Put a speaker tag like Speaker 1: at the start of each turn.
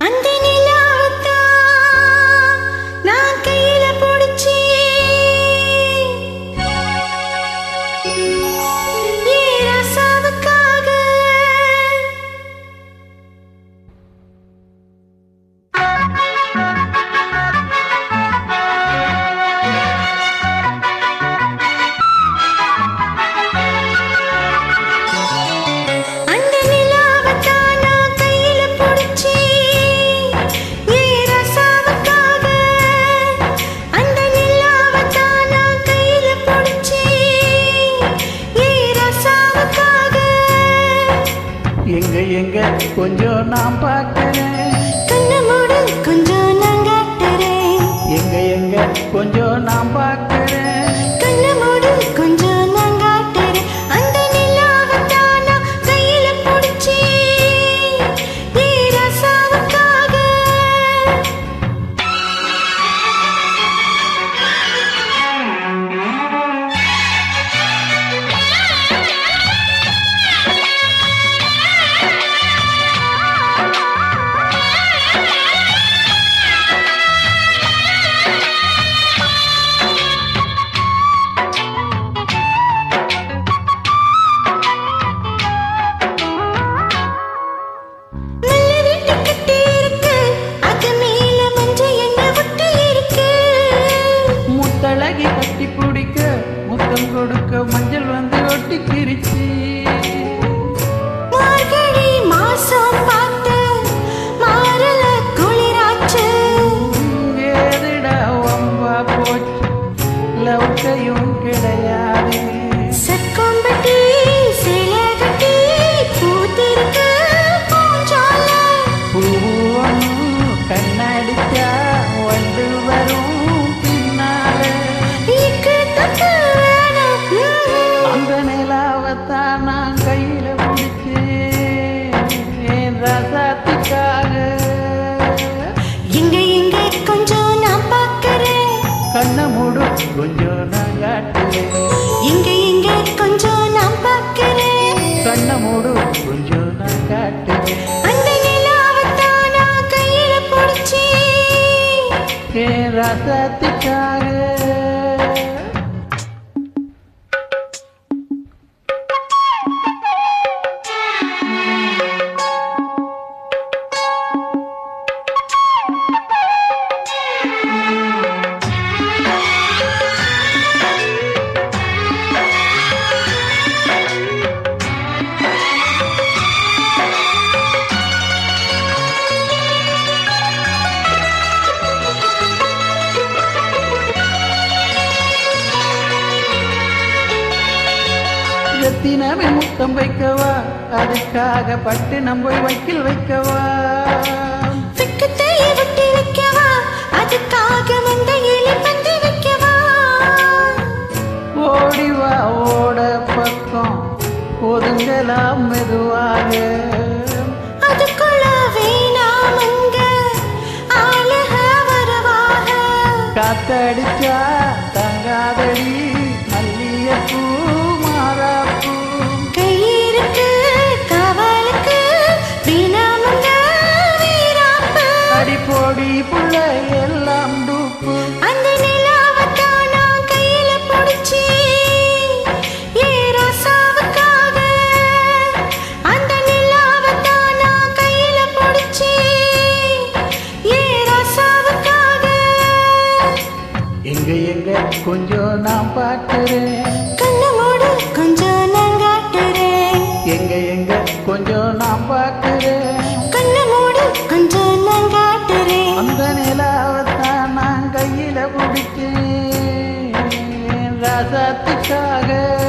Speaker 1: அந்த
Speaker 2: எங்க எங்க? கொஞ்சம் நான் பார்க்கிறேன்.
Speaker 1: கொஞ்சம் நான் காட்டுறேன்.
Speaker 2: எங்க எங்க? கொஞ்சம் நான் பார்க்கிறேன் ரசாத்துக்காக.
Speaker 1: எங்க எங்க கொஞ்சம் நான் பார்க்கறேன்.
Speaker 2: கண்ணை மூடு கொஞ்சம் நான் காட்டுவேன்
Speaker 1: எங்க எங்க கொஞ்சம் நான் பார்க்கறேன்.
Speaker 2: கண்ணை மூடு கொஞ்சம் நான் காட்டுவேன்
Speaker 1: அந்த நிலாவத்தான் நான் கையில பிடிச்சேன்.
Speaker 2: என் ரசத்துக்காக? ரத்தினமே முத்தம் வைக்கவா? அதுக்காக பட்டு நம்பை வைக்கில் வைக்கவா? ஓடிவா ஓட பக்கம். ஒதுங்கலாம் மெதுவாக. காத்தடிச்சா அடி போடி புள்ள எல்லாம் டூப்பு
Speaker 1: அந்த நிலாவத்தான் கையில ரோசாவுக்காக.
Speaker 2: எங்க எங்க கொஞ்சம் நான் பார்க்கிறேன்
Speaker 1: கண்ணை மூடு, கொஞ்சம் நான் காட்டுறேன்.
Speaker 2: எங்க எங்க கொஞ்சம் நான் பார்க்கிறேன் நிலாவத்தான்